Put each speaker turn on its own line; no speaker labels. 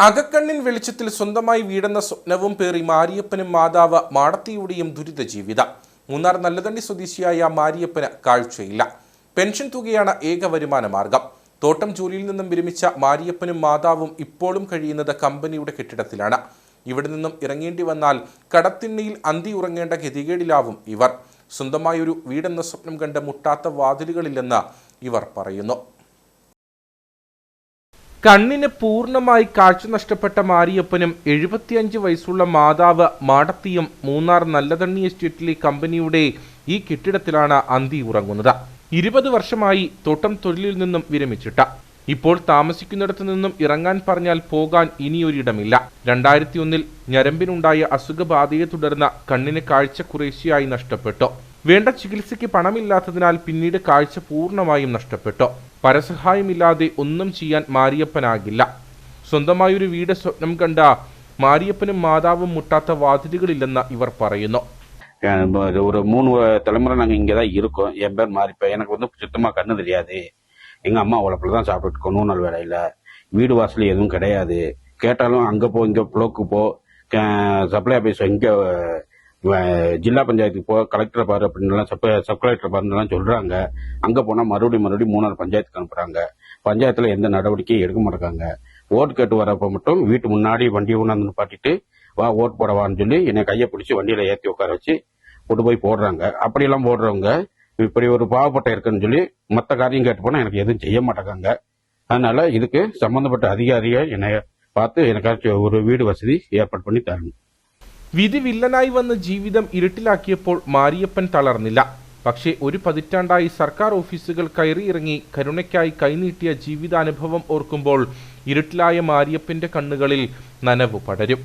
അകക്കണ്ണിൻ വെളിച്ചത്തിൽ സ്വന്തമായി വീടെന്ന സ്വപ്നവും പേറി മാരിയപ്പനും മാതാവ് മാടത്തിയുടെയും ദുരിത ജീവിതം. മൂന്നാർ നല്ലതണ്ണി സ്വദേശിയായ മാരിയപ്പന് കാഴ്ചയില്ല. പെൻഷൻ തുകയാണ് ഏക വരുമാന മാർഗം. തോട്ടം ജോലിയിൽ നിന്നും വിരമിച്ച മാരിയപ്പനും മാതാവും ഇപ്പോഴും കഴിയുന്നത് കമ്പനിയുടെ കെട്ടിടത്തിലാണ്. ഇവിടെ നിന്നും ഇറങ്ങേണ്ടി വന്നാൽ കടത്തിണ്ണയിൽ അന്തി ഉറങ്ങേണ്ട ഗതികേടിലാവും ഇവർ. സ്വന്തമായൊരു വീടെന്ന സ്വപ്നം കണ്ട് മുട്ടാത്ത വാതിലുകളില്ലെന്ന് ഇവർ പറയുന്നു. കണ്ണിന് പൂർണമായി കാഴ്ച നഷ്ടപ്പെട്ട മാരിയപ്പനും എഴുപത്തിയഞ്ച് വയസ്സുള്ള മാതാവ് മാടത്തിയും മൂന്നാർ നല്ലതണ്ണി എസ്റ്റേറ്റിലെ കമ്പനിയുടെ ഈ കെട്ടിടത്തിലാണ് അന്തി ഉറങ്ങുന്നത്. ഇരുപത് വർഷമായി തോട്ടം തൊഴിലിൽ നിന്നും വിരമിച്ചിട്ട. ഇപ്പോൾ താമസിക്കുന്നിടത്തു നിന്നും ഇറങ്ങാൻ പറഞ്ഞാൽ പോകാൻ ഇനിയൊരിടമില്ല. രണ്ടായിരത്തി ഒന്നിൽ ഞരമ്പിനുണ്ടായ അസുഖബാധയെ തുടർന്ന് കണ്ണിന് കാഴ്ച കുറേശ്ശെയായി നഷ്ടപ്പെട്ടു. വേണ്ട ചികിത്സയ്ക്ക് പണമില്ലാത്തതിനാൽ പിന്നീട് കാഴ്ച പൂർണ്ണമായും നഷ്ടപ്പെട്ടു പരസഹായമില്ലാതെ ഒന്നും ചെയ്യാൻ മാരിയപ്പനാകില്ല സ്വന്തമായൊരു വീട് സ്വപ്നം കണ്ട മാരിയപ്പനും മാതാവും മുട്ടാത്ത വാതിലുകളില്ലെന്ന് ഇവർ പറയുന്നു
அஹ் ஒரு- ஒரு மூணு வ- தலைமுறை நாங்கள் இங்கே தான் இருக்கோம் என் பேர் மாறிப்பேன் எனக்கு வந்து சுத்தமாக கண்ணு தெரியாது எங்கள் அம்மா உழப்பில் தான் சாப்பிட்டு இருக்கோம் நூறு நாள் வேலையில் வீடு வாசல் எதுவும் கிடையாது கேட்டாலும் அங்கே போ இங்கே புளோக்கு போ சப்ளை ஆஃபீஸ் இங்கே ஜில்லா பஞ்சாயத்துக்கு போ கலெக்டரை பாரு அப்படின்லாம் சப் சப் கலெக்டர் பாருலாம் சொல்கிறாங்க அங்கே போனால் மறுபடியும் மறுபடியும் மூணாறு பஞ்சாயத்துக்கு அனுப்புகிறாங்க பஞ்சாயத்தில் எந்த நடவடிக்கையும் எடுக்க மாட்டேங்காங்க ஓட்டு கேட்டு வரப்போ மட்டும் வீட்டு முன்னாடி வண்டியை கொண்டாந்து நிப்பாட்டிட்டு வா ஓட்டு போட வான்னு சொல்லி என்னை கையை பிடிச்சி வண்டியில் ஏற்றி உட்கார வச்சு கொண்டு போய் போடுறாங்க. அப்படியெல்லாம் போடுறவங்க இப்படி ஒரு பாவப்பட்ட இருக்குன்னு சொல்லி மற்ற காரியம் கேட்டு போனால் எனக்கு எதுவும் செய்ய மாட்டேங்காங்க அதனால இதுக்கு சம்பந்தப்பட்ட அதிகாரியை என்னை பார்த்து எனக்காச்சும் ஒரு வீடு வசதி ஏற்பாடு பண்ணி தரணும்.
വിധി വില്ലനായി വന്ന് ജീവിതം ഇരുട്ടിലാക്കിയപ്പോൾ മാരിയപ്പൻ തളർന്നില്ല. പക്ഷേ ഒരു പതിറ്റാണ്ടായി സർക്കാർ ഓഫീസുകൾ കയറിയിറങ്ങി കരുണയ്ക്കായി കൈനീട്ടിയ ജീവിതാനുഭവം ഓർക്കുമ്പോൾ ഇരുട്ടിലായ മാരിയപ്പന്റെ കണ്ണുകളിൽ നനവ് പടരും.